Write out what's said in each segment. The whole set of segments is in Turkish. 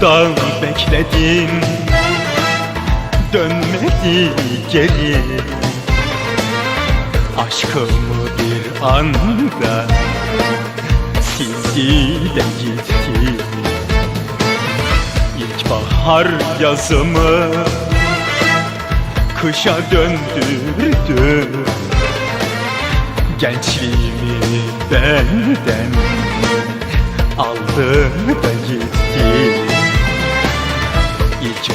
Burada bekledim Dönmedi geri. Aşkımı bir anda Sildi de gitti. İlkbahar yazımı Kışa döndürdü. Gençliğimi benden aldı da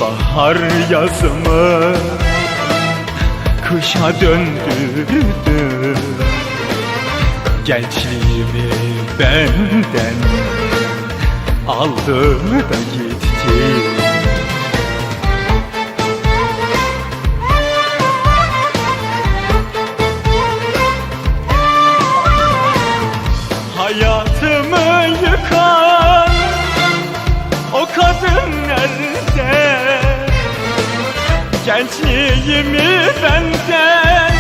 İlkbahar yazımı kışa döndürdü Gençliğimi benden aldı da gitti Gençliğimi benden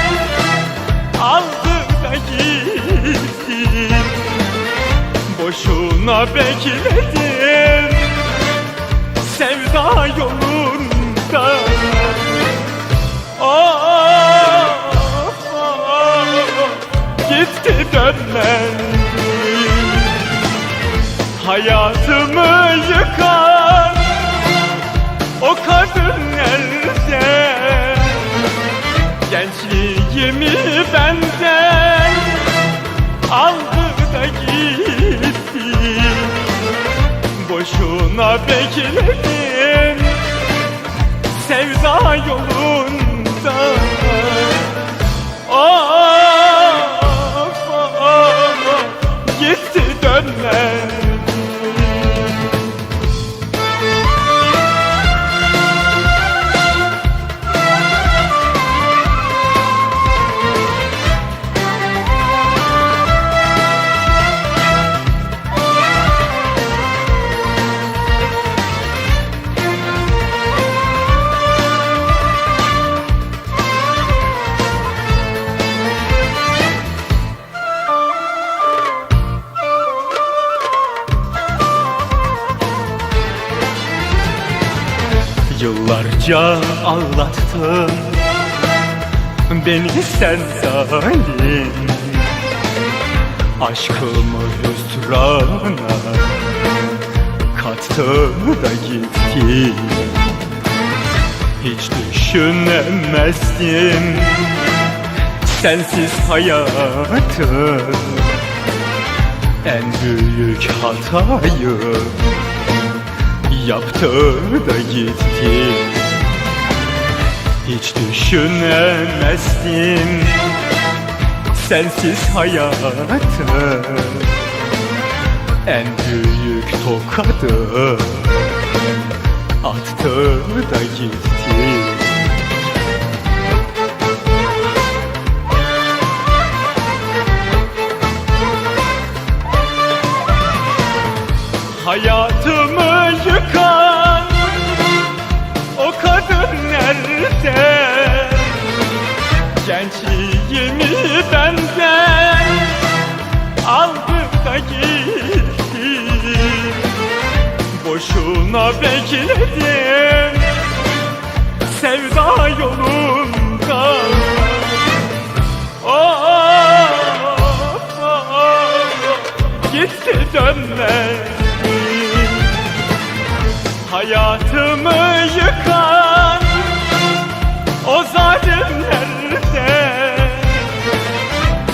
aldı da gitti Boşuna bekledim sevda yolunda. Of, of, gitti dönmedi Hayatımı yıkan o kadın nerede? Boşuna bekledim sevda yolunda Yıllarca ağlattın Beni sen zalim Aşkımı hüsrana Kattı da gitti Hiç düşünemezdim Sensiz hayatı. En büyük hatayı yaptı da gitti Hiç düşünemezdim sensiz hayatı. En büyük tokadı attı da gitti Hayatımı da gitti Boşuna bekledim. Sevda yolunda. Of, of, gitti dönmedi Hayatımı yıkan o zalimlerde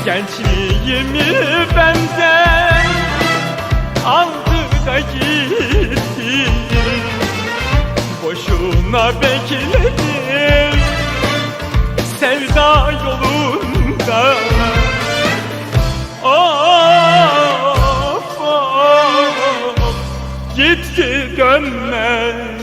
Gençliğimi benden aldı da gitti Boşuna bekledim. Sevda yolunda. Of, of, gitti dönmedi